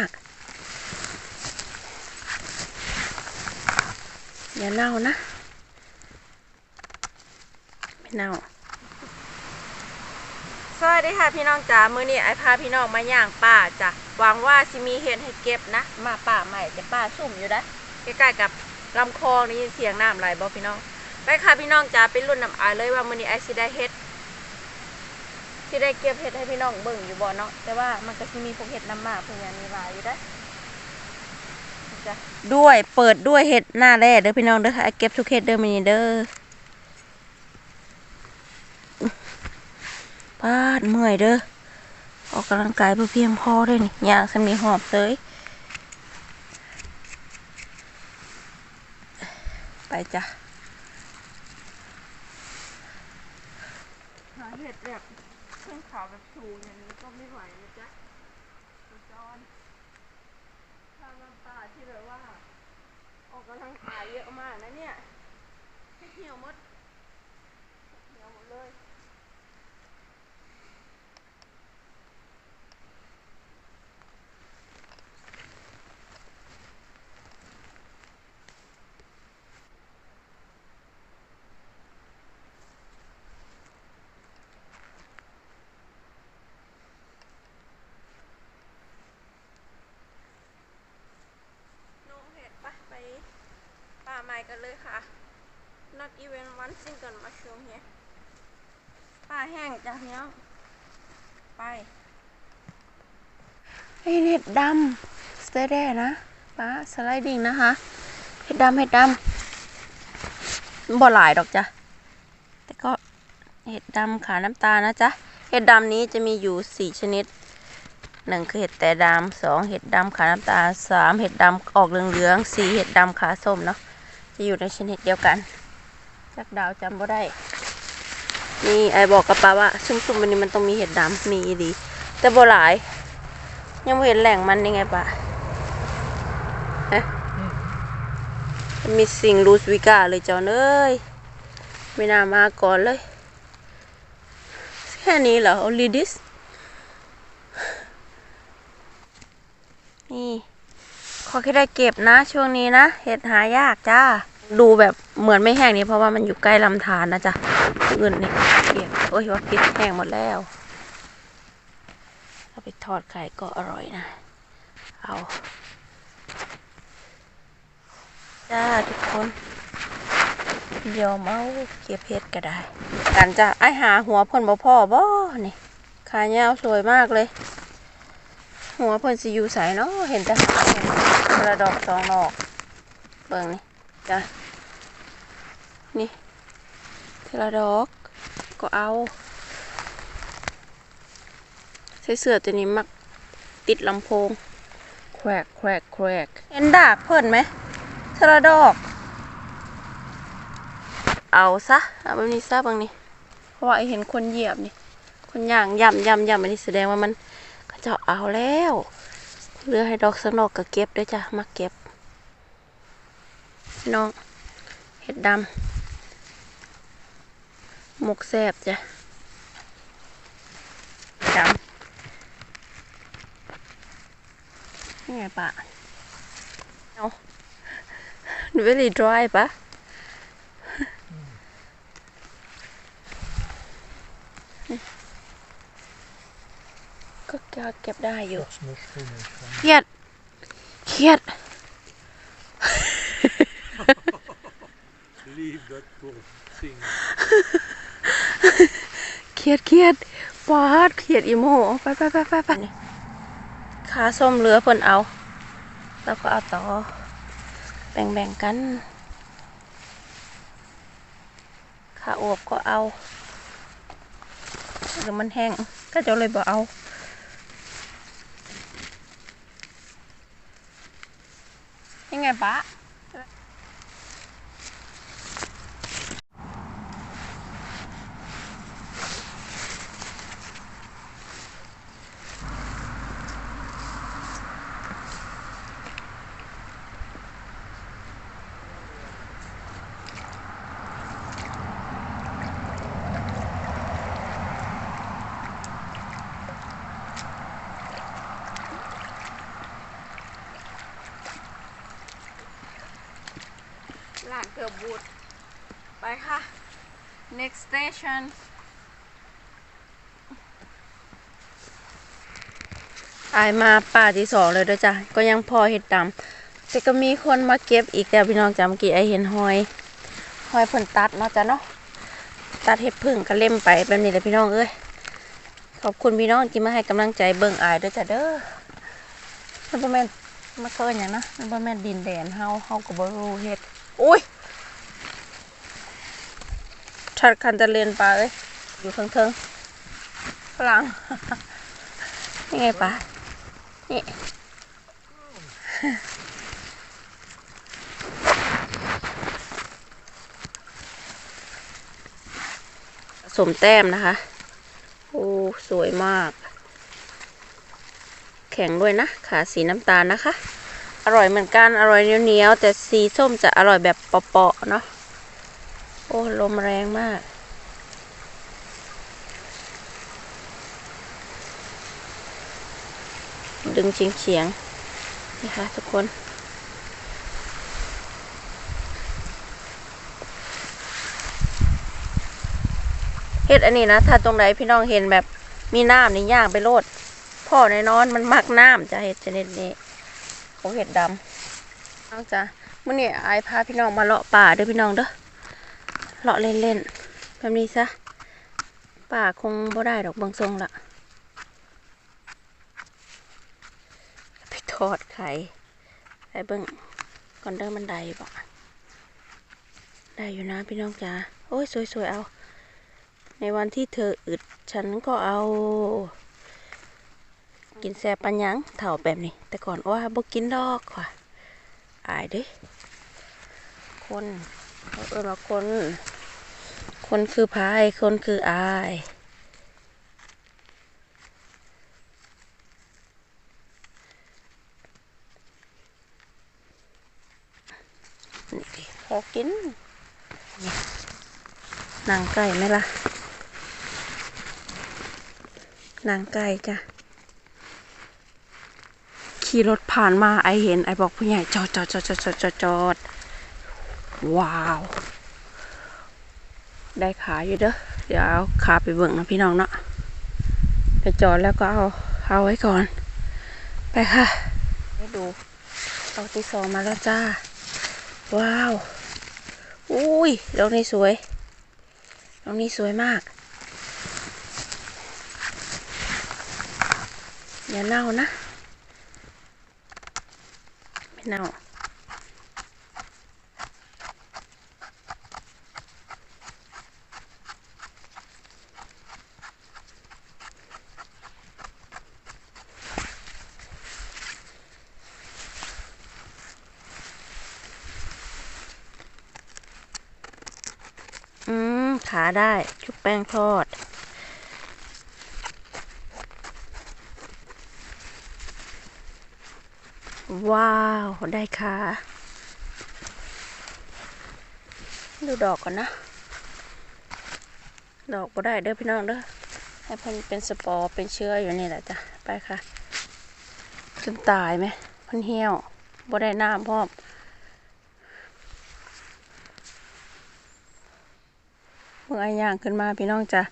ากอย่าเน่านะ ไม่เน่า สวัสดีค่ะพี่น้องจ๋า มื้อนี้ไอพาพี่น้องมาย่างป่าจ้ะหวังว่าสิมีเห็ดให้เก็บนะ มาป่าใหม่จะป่าสุ่มอยู่นะใกล้ๆกับลำคลองนี่เสียงน้ำไหลบ่พี่น้อง ไปค่ะพี่น้องจ๋าไปรุ่นน้ำอายเลยว่ามื้อนี้ไอสิได้เห็ด สิได้เก็บเห็ดให้พี่น้องเบิ่งอยู่บ่เนาะแต่ว่ามันก็สิมีพวกเห็ดน้ำหมากพวกอย่างนี้หลายอยู่ได้อจ้ะด้วยเปิดด้วยเห็ดหน้าแร่เด้อพี่น้องเด้อค่ะเก็บทุกเห็ดเด้อมีเด้อปาดเมื่อยเด้อออกกำลังกายเพื่อเพียงพอด้วยนี่ยางสมีหอบเลยไปจ้ะ หาเห็ดแบบ เครื่องขาวแบบถูอย่างนี้ก็ไม่ไหวนะจ๊ะคุณจอนทางลำปาที่แบบว่า ออกกำลังกายเยอะมากนะเนี่ยเหี่ยวหมดเหี่ยวหมดเลย น้องเห็ดปะไปป่าไม้กั นเลยค่ะ not even one single mushroom here ป่าแห้งจ้ะเนี้ยไปเฮ้ยเห็ดดำสเตเดนะป้าสไลดิ้งนะคะเห็ดดำเห็ดดำบ่หลายดอกจ้ะแต่ก็เห็ดดำขาน้ำตาลนะจ๊ะเห็ดดำนี้จะมีอยู่สี่ชนิดหนึ่งคือเห็ดแต่ดำสองเห็ดดำขาน้ำตาลสามเห็ดดำออกเหลืองๆสี่เห็ดดำขาส้มเนาะ จะอยู่ในชนิดเดียวกันจักดาวจำบ่ได้ นี่ไอบอกกับป้าว่าซุ่มๆวันนี้มันต้องมีเห็ดดำมีดี แต่บ่หลาย ยังไม่เห็นแหล่งมันยังไงป้าฮะมีสิ่งรูสวิกาเลยเจอนเอ้ยไม่น่ามาก่อนเลย แค่นี้เหรอ only this นี่ขอแค่ได้เก็บนะ ช่วงนี้นะ เห็ดหายากจ้า ดูแบบเหมือนไม่แห้งนี่เพราะว่ามันอยู่ใกล้ลำธารนะจ๊ะอื่นนี่เปียกโอ้ยว่าพิษแห้งหมดแล้วเอาไปทอดไข่ก็อร่อยนะ เอาจ้าทุกคนยอมเอาเก็บเห็ดก็ได้กันจ้ะไอหาหัวเพ่นบ่พ่อบ่นี่ขายาวสวยมากเลย หัวเพิ่นสิอยู่ใสเนาะเห็นแต่หางเห็นคนละดอกสองดอก เบิ่งนี่จ้ะ นี่ทีละดอกก็เอา ใส่เสื้อตัวนี้มักติดลำโพง แควกแควกแควกเห็นดากเพิ่นไหมทีละดอก เอาซะเอาแบบนี้ซะบางนี่เพราะว่าไอเห็นคนเหยียบนี่ คนย่างย่ำย่ำย่ำอันนี้แสดงว่ามันก็จะเอาแล้วเหลือให้ดอกสนอกก็เก็บด้วยจ้ะมาเก็บ น้องเห็ดดำ หมกแซบจ้ะดำนี่ไงปะเอา very dry ปะก็เก็บได้อยู่ Mushroom is เครียด เครียด fun. Leave that poor thing. เครียดเครียดปาดเครียดอีโมไปไปไปไปไปขาส้มเหลือเพิ่นเอา แล้วก็เอาต่อ แบ่งแบ่งกันขาอวบก็เอาหรือมันแห้งก็จะเลยบ่เอายังไงปะ หลานเกือบบูดไปค่ะ next station อายมาป่าที่สองเลยด้อจ้ะ ก็ยังพอเห็ดดำแต่ก็มีคนมาเก็บอีกแต่พี่น้องจ้ะเมื่อกี้ไอเห็นหอย หอยเพิ่นตัดเนาะจ้ะเนาะ ตัดเห็ดพึ่งก็เล่มไปแบบนี้แหละพี่น้องเอ้ย ขอบคุณพี่น้องที่มาให้กำลังใจเบิ่งอายด้อจ้ะเด้อมันบ่แม่นมาเคินอย่างนะมันบ่แม่นดินแดนเฮาเฮาก็บ่รู้เฮ็ด อุ้ยชัดคันตะเลนปลาเอ้ยอยู่เทิงๆฝรั่งนี่ไงปลานี่สมแต้มนะคะ โอ้ สวยมาก แข็งด้วยนะ ขาสีน้ำตาลนะคะ อร่อยเหมือนกัน อร่อยเหนียวๆแต่สีส้มจะอร่อยแบบเปาะๆเนาะ โอ้ลมแรงมาก ดึงเฉียงๆนี่ค่ะทุกคนเฮ็ดอันนี้นะถ้าตรงไหนพี่น้องเห็นแบบมีน้ำนี่ย่างไปโลดพ่อแน่นอนมันมักน้ำจะเห็ดชนิดนี้ เขาเห็ดดำน้องจ้ะมื่อนี้ไอพาพี่น้องมาเลาะป่าเด้อพี่น้องเด้อเลาะเล่นๆแบบนี้ซะป่าคงบ่ได้ดอกบางทรงละไปทอดไข่ไปเบิ่งก่อนเด้อมันได้บ่ได้อยู่นะพี่น้องจ้ะโอ้ยสวยๆเอา ในวันที่เธออึดฉันก็เอา กินแซ่ปัญญังเถ่าแบบนี้ แต่ก่อนว่าบ่กินดอกค่ะอายเด้คนเออว่าคน คนคือพาย คนคืออายนี่ดิพอกินนี่นางไก่ไหมล่ะนางไก่จ้ะ ขี่รถผ่านมาไอเห็นไอบอกผู้ใหญ่จอดจอดจอดจอดจอดจอดจอดว้าว ได้ขาอยู่เด้อเดี๋ยวเอาขาไปเบิ่งนะพี่น้องเนาะไปจอดแล้วก็เอาเอาไว้ก่อน ไปค่ะให้ดูเอาที่สองมาแล้วจ้า ว้าวอุ้ยดอกนี้สวยดอกนี้สวยมากอย่าเน่านะ ไม่เน่าขาได้ชุบแป้งทอด ว้าว ได้ค่ะ ดูดอกก่อนนะ ดอกก็ได้เด้อพี่น้องเด้อ ให้เพิ่นเป็นสปอร์เป็นเชื้ออยู่นี่แหละจ้ะ ไปค่ะจนตายไหมเพิ่นเหี่ยวบ่ได้น้ำพร้อมเมื่อไอ้ย่าง ขึ้นมาพี่น้องจ้ะ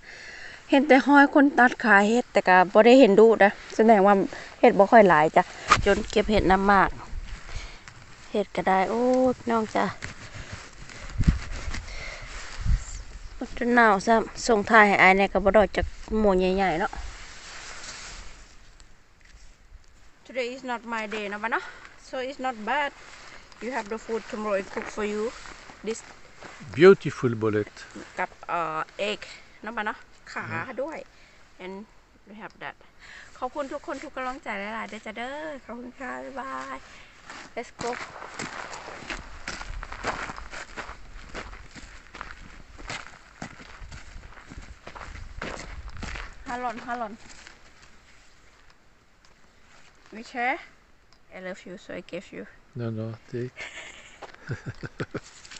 เห็นแต่ห้อยคนตัดขายเห็ดแต่ก็บ่ได้เห็นดูนะแสดงว่า เห็ดบ่ค่อยหลายจ้ะจนเก็บเห็ดน้ำมาก เห็ดก็ได้โอ้ยพี่น้องจ้ะจนหนาวซ้ำส่งทายให้อายเนี่ยก็บ่ดอกจากหมูใหญ่ๆเนาะ Today is not my day นะบ้าเนาะ so it's not bad you have the food tomorrow I cook for you this Beautiful bullet. กับเอ่อเอกนะบ้าเนาะขาด้วย and we have that ขอบคุณทุกคนทุกกำลังใจหลายๆเด้อจ้ะเด้อขอบคุณค่ะบ๊ายบาย let's go ฮัลโหลฮัลโหล we share I love you so I give you No, no, take.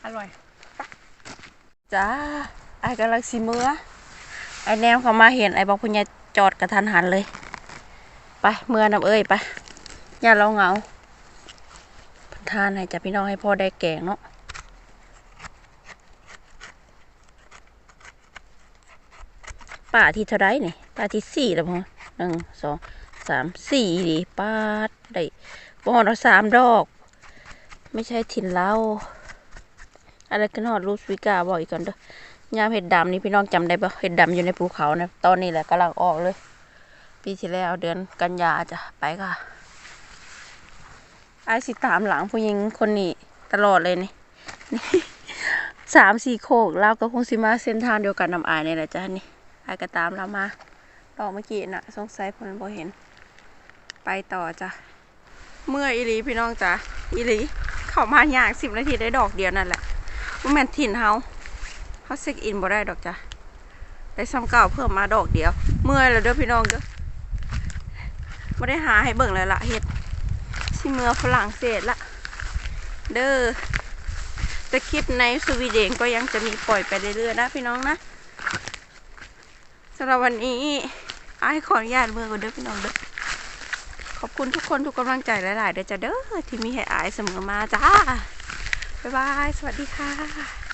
อร่อยปะจ้าไอ้กำลังสีมือไอ้แนมเขามาเห็นไอ้บอกคุณยายจอดกระทันหันเลย ไปเมื่อนำเอ้ยไปอย่าเราเหงาทานให้จ้ะพี่น้องให้พ่อได้แกงเนาะป่าที่เท่าไรนี่ป่าที่สี่แล้วพอหนึ่งสองสามสี่ดีป่าได้บอเราสามดอก ไม่ใช่ถิ่นเล่าอะไรกันหอดรูสวิกาบอกอีกก่อนเด้อยามเห็ดดำนี่พี่น้องจำได้ปะเห็ดดำอยู่ในภูเขานะ ตอนนี้แหละกำลังออกเลย ปีที่แล้วเดือนกันยาจ้ะไปค่ะไอายสิตามหลังผู้หญิงคนนี้ตลอดเลยนี่สามสี่โคกเราก็คงสิมาเส้นทางเดียวกันนำอายนี่แหละจ้ะนี่ไอายก็ตามเรามาดอเมื่อกี้น่ะ สงสัยพิ่นบ่เห็น ไปต่อจ้ะเมื่อยอีหลีพี่น้องจ้ะอีหลีเข้ามาย่างสิบนาทีได้ดอกเดียวนั่นแหละบ่แม่นถิ่นเฮาเฮาเช็คอินบ่ได้ดอกจ้ะได้ซ้ำเก่าเพิ่มมาดอกเดียว เมื่อยแล้วเด้อพี่น้องเด้อ บ่ได้หาให้เบิ่งเลยละเฮ็ดสิเมือฝรั่งเศสละ เด้อแต่คลิปในสวีเดนก็ยังจะมีปล่อยไปเรื่อยๆนะพี่น้องนะสำหรับวันนี้อ้ขออนุญาตเมื่อก่อนเด้อพี่น้องเด้อขอบคุณทุกคนทุกกำลังใจหลายๆเด้อจ้าเด้อที่มีให้อายเสมอมาจ้า บ๊ายบาย สวัสดีค่ะ